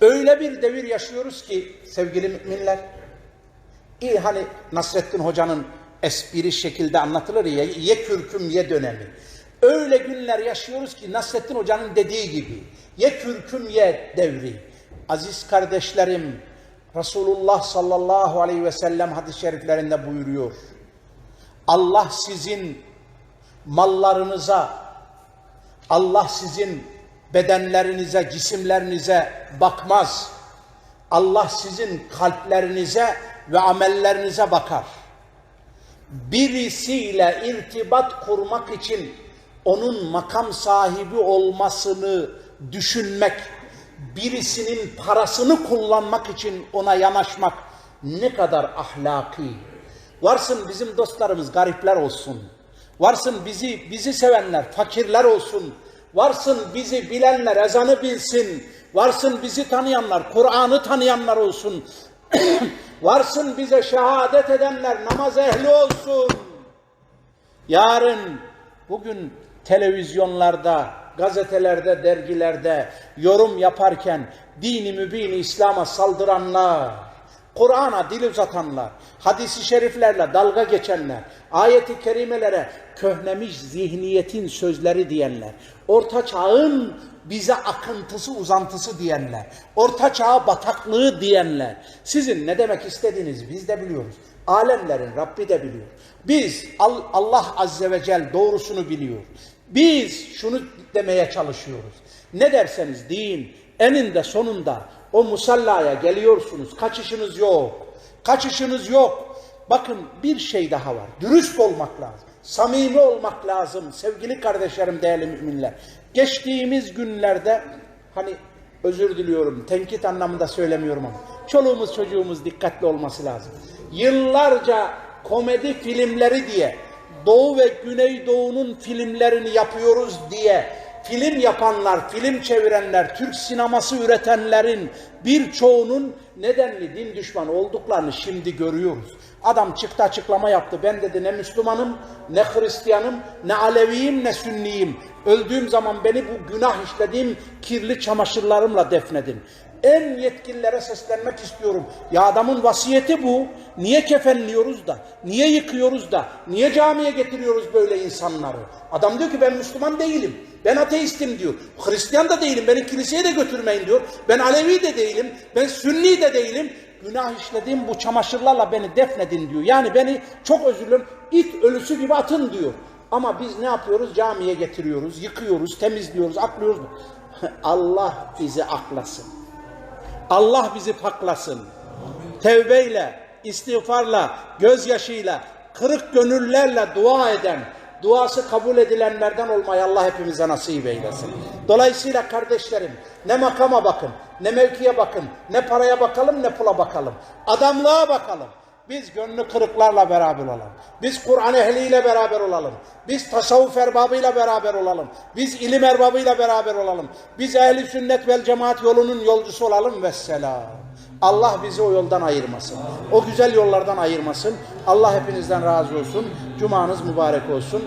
Öyle bir devir yaşıyoruz ki sevgili müminler, iyi hani Nasrettin Hoca'nın espri şekilde anlatılır ya, ye kürküm ye dönemi. Öyle günler yaşıyoruz ki Nasrettin Hoca'nın dediği gibi, ye kürküm ye devri. Aziz kardeşlerim, Resulullah sallallahu aleyhi ve sellem hadis-i şeriflerinde buyuruyor. Allah sizin mallarınıza, Allah sizin bedenlerinize, cisimlerinize bakmaz. Allah sizin kalplerinize ve amellerinize bakar. Birisiyle irtibat kurmak için onun makam sahibi olmasını düşünmek, birisinin parasını kullanmak için ona yanaşmak ne kadar ahlaki. Varsın bizim dostlarımız garipler olsun. Varsın bizi bizi sevenler fakirler olsun. Varsın bizi bilenler ezanı bilsin. Varsın bizi tanıyanlar Kur'an'ı tanıyanlar olsun. Varsın bize şehadet edenler namaz ehli olsun. Yarın bugün televizyonlarda, gazetelerde, dergilerde yorum yaparken dini mübin İslam'a saldıranlar, Kur'an'a dil uzatanlar, hadisi şeriflerle dalga geçenler, ayeti kerimelere köhnemiş zihniyetin sözleri diyenler, orta çağın bize akıntısı uzantısı diyenler, orta çağ bataklığı diyenler, sizin ne demek istediğinizi biz de biliyoruz. Alemlerin Rabbi de biliyor. Biz Al- Allah Azze ve Celle doğrusunu biliyor. Biz şunu demeye çalışıyoruz. Ne derseniz deyin eninde sonunda o musallaya geliyorsunuz. Kaçışınız yok. Kaçışınız yok. Bakın bir şey daha var. Dürüst olmak lazım. Samimi olmak lazım sevgili kardeşlerim, değerli müminler. Geçtiğimiz günlerde hani özür diliyorum, tenkit anlamında söylemiyorum ama çoluğumuz çocuğumuz dikkatli olması lazım. Yıllarca komedi filmleri diye Doğu ve Güneydoğu'nun filmlerini yapıyoruz diye film yapanlar, film çevirenler, Türk sineması üretenlerin birçoğunun nedenli din düşmanı olduklarını şimdi görüyoruz. Adam çıktı açıklama yaptı. Ben dedi ne Müslümanım, ne Hristiyanım, ne Aleviyim, ne Sünniyim. Öldüğüm zaman beni bu günah işlediğim kirli çamaşırlarımla defnedin. En yetkililere seslenmek istiyorum. Ya adamın vasiyeti bu. Niye kefenliyoruz da? Niye yıkıyoruz da? Niye camiye getiriyoruz böyle insanları? Adam diyor ki ben Müslüman değilim. Ben ateistim diyor. Hristiyan da değilim. Beni kiliseye de götürmeyin diyor. Ben Alevi de değilim. Ben Sünni de değilim. Günah işlediğim bu çamaşırlarla beni defnedin diyor. Yani beni çok özür dilerim ölüsü gibi atın diyor. Ama biz ne yapıyoruz? Camiye getiriyoruz, yıkıyoruz, temizliyoruz, aklıyoruz. Allah bizi aklasın. Allah bizi paklasın. Tevbeyle, istiğfarla, gözyaşıyla, kırık gönüllerle dua eden, duası kabul edilenlerden olmayı Allah hepimize nasip eylesin. Dolayısıyla kardeşlerim ne makama bakın, ne mevkiye bakın, ne paraya bakalım, ne pula bakalım. Adamlığa bakalım. Biz gönlü kırıklarla beraber olalım. Biz Kur'an ehliyle beraber olalım. Biz tasavvuf erbabıyla beraber olalım. Biz ilim erbabıyla beraber olalım. Biz ehli sünnet vel cemaat yolunun yolcusu olalım ve selam. Allah bizi o yoldan ayırmasın. O güzel yollardan ayırmasın. Allah hepinizden razı olsun. Cumanız mübarek olsun.